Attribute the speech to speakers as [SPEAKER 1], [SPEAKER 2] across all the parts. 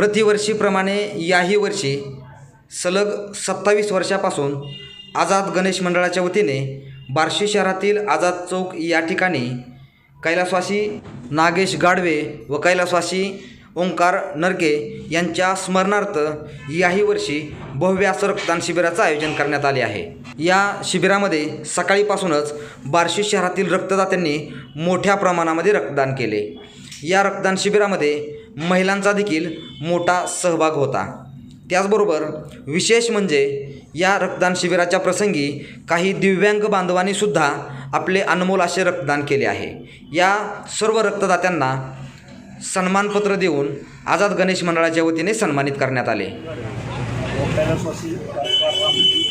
[SPEAKER 1] प्रतिवर्षीप्रमाणे याही वर्षी सलग सत्तावीस वर्षापासून आझाद गणेश मंडळाच्या वतीने बार्शी शहरातील आझाद चौक या ठिकाणी कैलासवासी नागेश गाडवे व कैलासवासी ओंकार नरके यांच्या स्मरणार्थ याही वर्षी भव्य असं रक्तदान शिबिराचं आयोजन करण्यात आले आहे. या शिबिरामध्ये सकाळीपासूनच बार्शी शहरातील रक्तदात्यांनी मोठ्या प्रमाणामध्ये रक्तदान केले. या रक्तदान शिबिरामध्ये महिलांचा देखील मोठा सहभाग होता. त्याचबरोबर विशेष म्हणजे या रक्तदान शिबिराच्या प्रसंगी काही दिव्यांग बांधवांनीसुद्धा आपले अनमोल असे रक्तदान केले आहे. या सर्व रक्तदात्यांना सन्मानपत्र देऊन आझाद गणेश मंडळाच्या वतीने सन्मानित करण्यात आले.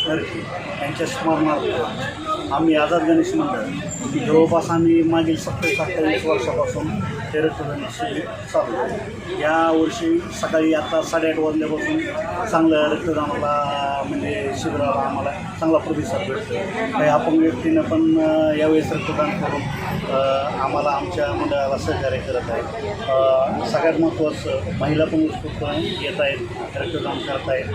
[SPEAKER 2] त्यांच्या यांच्या स्मरणार्थ आम्ही आझाद गणेश मंडळ जवळपास आम्ही मागील सत्तावीस अठ्ठावीस वर्षापासून हे रक्तदान शिबिर चालू आहे. यावर्षी सकाळी आता साडेआठ वाजल्यापासून चांगलं रक्तदानाला म्हणजे शिबिराला आम्हाला चांगला प्रतिसाद भेटतो काही अपंग व्यक्तीनं पण यावेळेस रक्तदान करून आम्हाला आमच्या मंडळाला सहकार्य करत आहेत सगळ्यात महत्त्वाचं महिला पण उत्स्फूर्तपणे येत आहेत रक्तदान करत आहेत.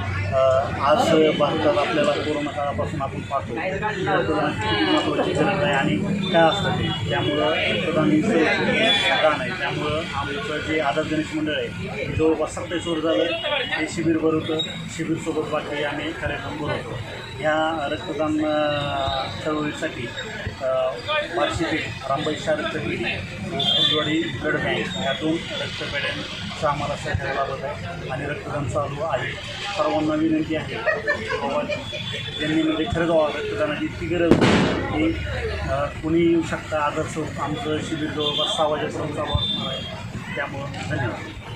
[SPEAKER 2] आज भारतात आपल्याला कोरोना काळापासून आपण पाहतो रक्तदान महत्त्वाची गरज आहे आणि काय असतं ते त्यामुळं रक्तदान ही दान आहे. त्यामुळं आमचं जे आदर गणेश मंडळ आहे जवळपास सत्तावीस सुरू झालं ते शिबिर भरवतं शिबिरसोबत बाकी आम्ही कार्यक्रम भरवतो ह्या रक्तदान चळवळीसाठी अ, रामबाई शाह रक्तपेढी फुलवाडी ब्लड बँक या दोन रक्तपेढ्यांचा आम्हाला सहकार्य लाभत आहे आणि रक्तदान चालू आहे. सर्वांना विनंती आहे. बाबा ज्यांनी म्हणजे खरंच रक्तदानाची इतकी गरज की कुणी येऊ शकता. आदर्श आमचं शिबिर जवळपास सहा वाजेपर्यंत चालू असणार आहे. त्यामुळं धन्यवाद.